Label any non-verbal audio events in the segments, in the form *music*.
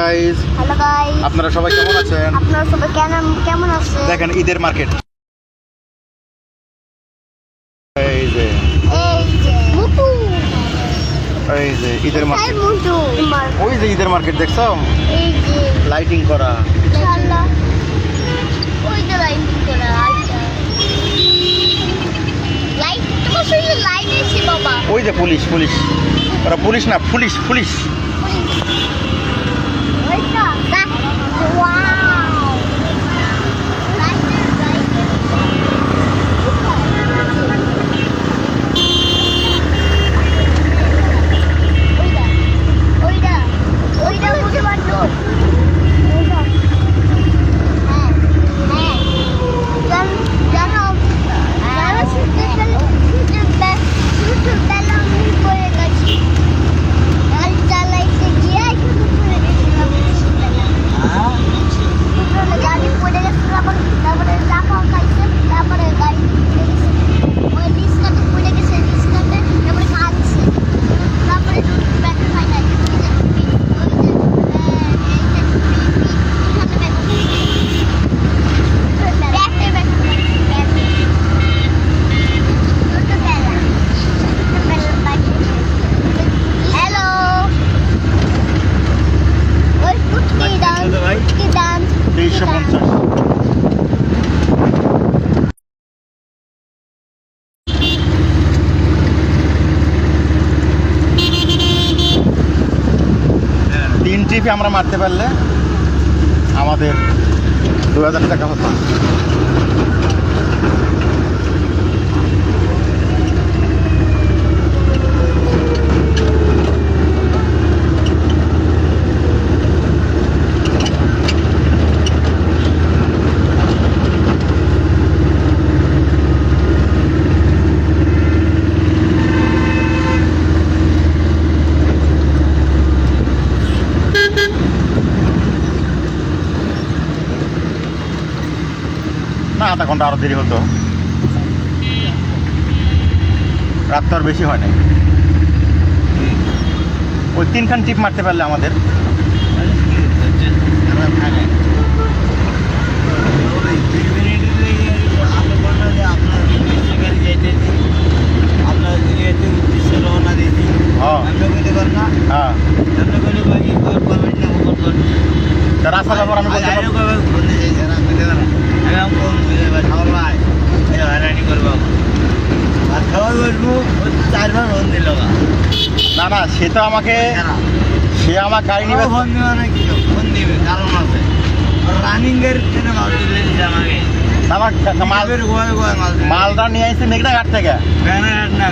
Guys hello guys আপনারা সবাই কেমন আছেন? আপনারা সবাই কেমন কেমন আছেন? দেখেন ঈদের মার্কেট। এই যে। এই যে। মুটু এই যে ঈদের মার্কেট। ওই যে ঈদের মার্কেট দেখছ? এই যে। লাইটিং করা। ইনশাআল্লাহ। ওই যে লাইন করে আচ্ছা। লাইট বাবা। ওই যে পুলিশ পুলিশ। ওরা পুলিশ না পুলিশ পুলিশ। ওইটা দেখ তিন আমরা মারতে পারলে আমাদের দু হাজার টাকা হতো। না, আধা ঘণ্টা আরও দেরি হতো। রাত তো আর বেশি হয় নাই। ওই তিনখান টিপ মারতে পারলে আমাদের হ্যাঁ হ্যাঁ তা রাস্তার ব্যাপার আমি বলতে পারব চারবার ফোন দিল না না সে তো আমাকে সে আমার গাড়ি নিবে। ফোন দিবে না কি ফোন দিবে কারণ আছে। রানিং ট্রেনে মাল দিলে আমাকে আমার মাল মালবের গোয়ায় গোয়ায় মাল দিলে নিয়ে আসছে মেঘনা ঘাট থেকে। না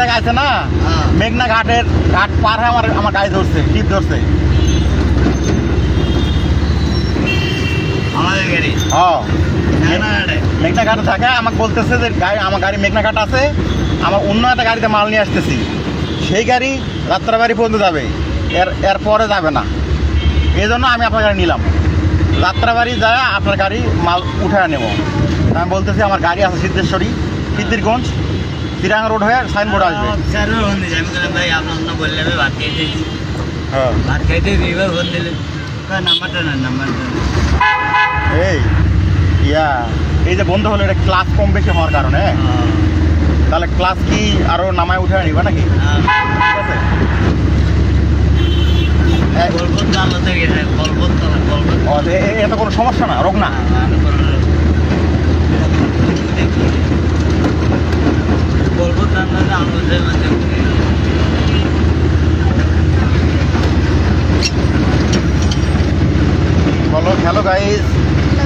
থেকে না? হ্যাঁ। মেঘনা ঘাটের ঘাট পার হয়ে আমার আমার গাড়ি ধরছে টিপ ধরছে। আমাদের গাড়ি? হ্যাঁ। ব্যানারে মেঘনা ঘাটে থাকে আমাকে বলতেছে যে গাড়ি আমার গাড়ি মেঘনা ঘাট আছে। আমার অন্য একটা গাড়িতে মাল নিয়ে আসতেছি। সেই গাড়ি যাত্রাবাড়ি পর্যন্ত যাবে। এর এরপরে যাবে না। এই জন্য আমি আপনার গাড়ি নিলাম। যাত্রাবাড়ি যায় আপনার গাড়ি মাল উঠায় নেব। আমি বলতেছি আমার গাড়ি আছে সিদ্ধেশ্বরী সিদ্ধিরগঞ্জ তিরাং রোড হয়ে সাইনবোর্ড আসবে। চারবার ফোন দিয়েছি আমি বললাম ভাই আপনার বললে আমি ভাত খাইতে হ্যাঁ। ভাত খাইতে ফোন দিলে। নাম্বারটা না নাম্বারটা এই ইয়া এই যে বন্ধ হলো এটা ক্লাস কম বেশি হওয়ার কারণে। তাহলে ক্লাস কি আরও নামায় উঠে নিবা নাকি? হ্যাঁ। ঠিক আছে। এ- গল্প তো আলাদা গেছে গল্প তো ও, এ- এ- এটা কোনো সমস্যা না রোগ না? বলো হ্যালো গাইস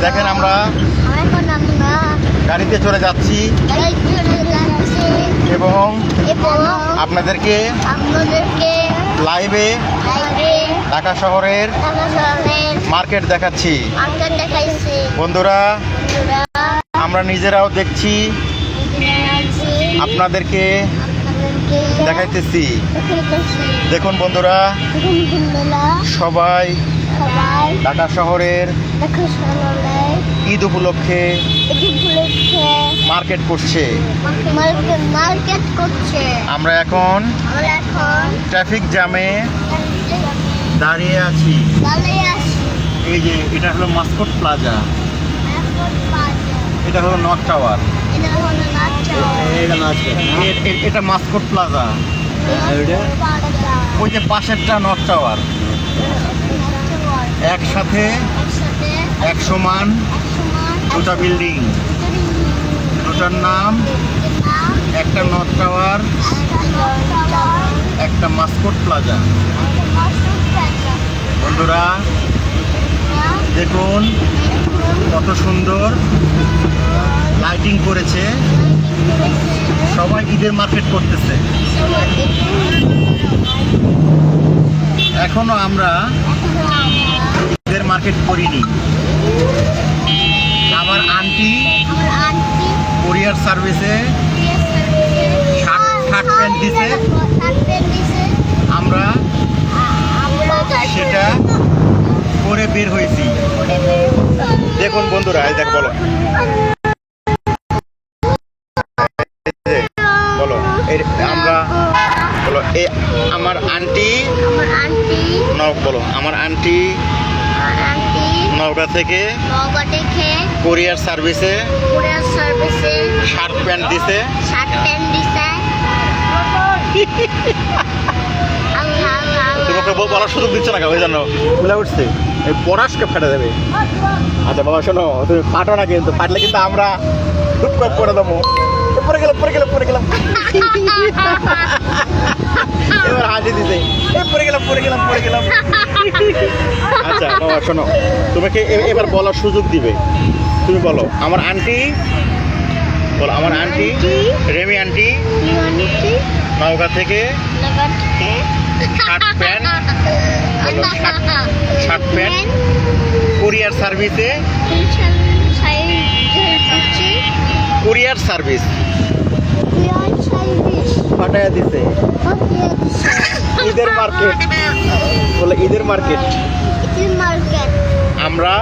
দেখেন আমরা গাড়িতে চলে যাচ্ছি। এবং আপনাদেরকে লাইভে ঢাকা শহরের মার্কেট দেখাচ্ছি। বন্ধুরা আমরা নিজেরাও দেখছি আপনাদেরকে দেখাইতেছি। দেখুন বন্ধুরা সবাই সবাই ঢাকা শহরের ঈদ উপলক্ষে মার্কেট করছে। মার্কেট মার্কেট করছে। আমরা এখন ট্রাফিক জ্যামে দাঁড়িয়ে আছি। এই যে এটা হলো মাস্কট প্লাজা। এটা হলো নর্থ টাওয়ার। এটা মাস্কট প্লাজা। ওই যে পাশেরটা নর্থ টাওয়ার। একসাথে একসাথে এক সমান দুটা বিল্ডিং। দুটার নাম, একটা নর্থ টাওয়ার, একটা মাস্কট প্লাজা। বন্ধুরা, দেখুন কত সুন্দর লাইটিং করেছে। সবাই ঈদের মার্কেট করতেছে। এখনও আমরা ঈদের মার্কেট করিনি আমার আন্টি কোরিয়ার সার্ভিসে শার্ট- প্যান্ট দিছে। আমরা সেটা করে বের হয়েছি দেখুন বন্ধুরা এই দেখ বলো বলো আমরা বলো এ আমার আন্টি নব বলো আমার আন্টি নওগাঁ থেকে নগা দেখে কোরিয়ার সার্ভিসে কুরিয়ার সার্ভিসে শার্ট প্যান্ট দিছে। শার্ট প্যান্ট দিছে। তোমাকে বল- বলার সুযোগ দিচ্ছে না ওই জন্য। বলে উঠছে এই পরাশকে ফেটে দেবে। আচ্ছা বাবা শোনো তুমি ফাটো না কিন্তু ফাটলে কিন্তু আমরা টুপ করে দেবো। পরে গেলাম পরে গেলাম পরে গেলাম। এবার হাসি দিছে এ, পরে গেলাম পরে গেলাম পরে গেলাম। আচ্ছা বাবা শোনো। তোমাকে এবার বলার সুযোগ দিবে। তুমি বলো আমার আন্টি? বলো আমার আন্টি? Remi aunty? নওগাঁ থেকে? Shirt pant? Shirt shirt pant? Courier সার্ভিসে? কোরিয়ার সার্ভিস। ফাটাইয়া দিছে। ঈদের মার্কেট। বলে ঈদের মার্কেট। আমরা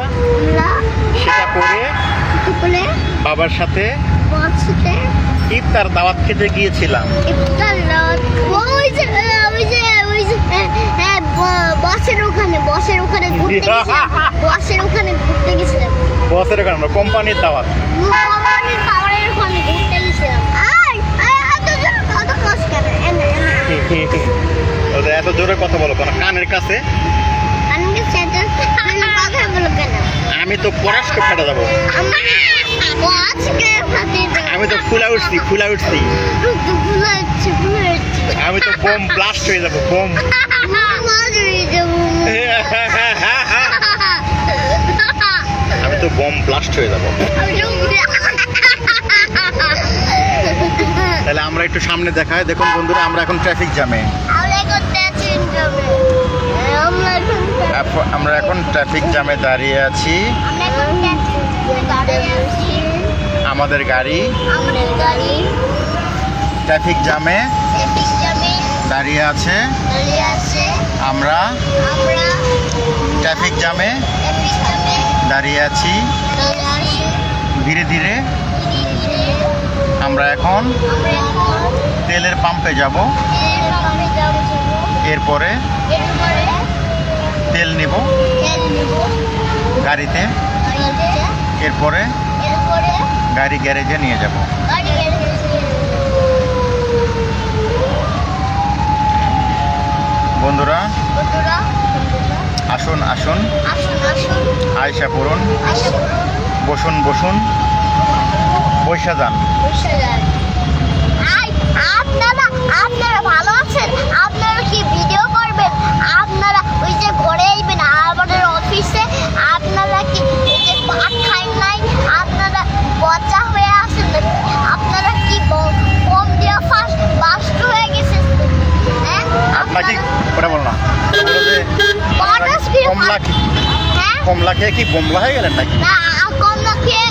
আমরা সেটা করে বাবার সাথে ইফতার দাওয়াত খেতে গিয়েছিলাম। ইফতার ওই যে ওই যে ওই যে হ্যাঁ বসের ওখানে বসের ওখানে ঘুরতে গেছিলাম *laughs* বসের ওখানে ঘুরতে গেছিলাম কারণ কোম্পানির দাওয়াত। কোম্পানির এত জোরে কথা বলো কেন? কানের কাছে? আমি তো পরাশকে ফেটে যাব। আমি তো। ফুলা উঠছি ফুলা উঠছি। আমি তো বোম ব্লাস্ট হয়ে যাব বোম। আমি তো বোম ব্লাস্ট হয়ে যাব। সামনে দেখাই দেখুন বন্ধুরা আমরা এখন ট্রাফিক জ্যামে আমরা এখন ট্রাফিক জ্যামে দাঁড়িয়ে আছি। আমাদের গাড়ি। ট্রাফিক জ্যামে দাঁড়িয়ে আছে। আমরা ট্রাফিক জ্যামে দাঁড়িয়ে আছি। ধীরে ধীরে। আমরা এখন তেলের পাম্পে যাব। এরপরে তেল নেব। গাড়িতে। এরপরে গাড়ি গ্যারেজে নিয়ে যাব। বন্ধুরা আসুন আসুন। আয়সা পড়ুন। আসুন বসুন বসুন। বৈশা যান। আপনারা আপনারা ভালো আছেন? আপনারা কি ভিডিও করবেন? আপনারা ওই যে ঘরে আইবেন আমাদের অফিসে আপনারা কি ভাত খাই নাই? আপনারা হয়ে নাকি? আপনারা কি কম দিয়া ফার্স্ট বাস্ট হয়ে গেছেন? হ্যাঁ? আপনাকে ওটা বল না? কমলা কি? হ্যাঁ? কমলা খেয়ে কি বোমলা হয়ে গেলেন নাকি? না কমলা খেয়ে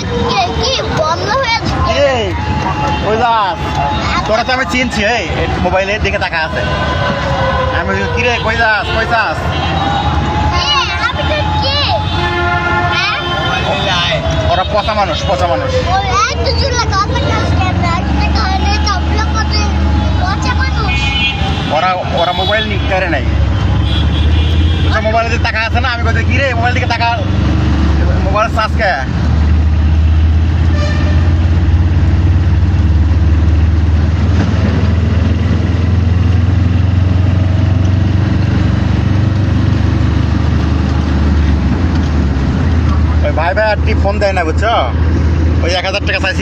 তোরা তো আমি চিনছি এই এই মোবাইলের দিকে তাকা আছে। আমি বলি, কি রে কই যাস কই যাস? হ্যাঁ? ওরা পচা মানুষ পচা মানুষ। ওরা ওরা মোবাইল নিতে নাই। তো মোবাইলে যে টাকা আছে না? আমি বলতে কি রে মোবাইল থেকে টাকা মোবাইল চার্জ ভাই আর ফোন দেয় না বুঝছ? ওই এক হাজার টাকা চাইছি।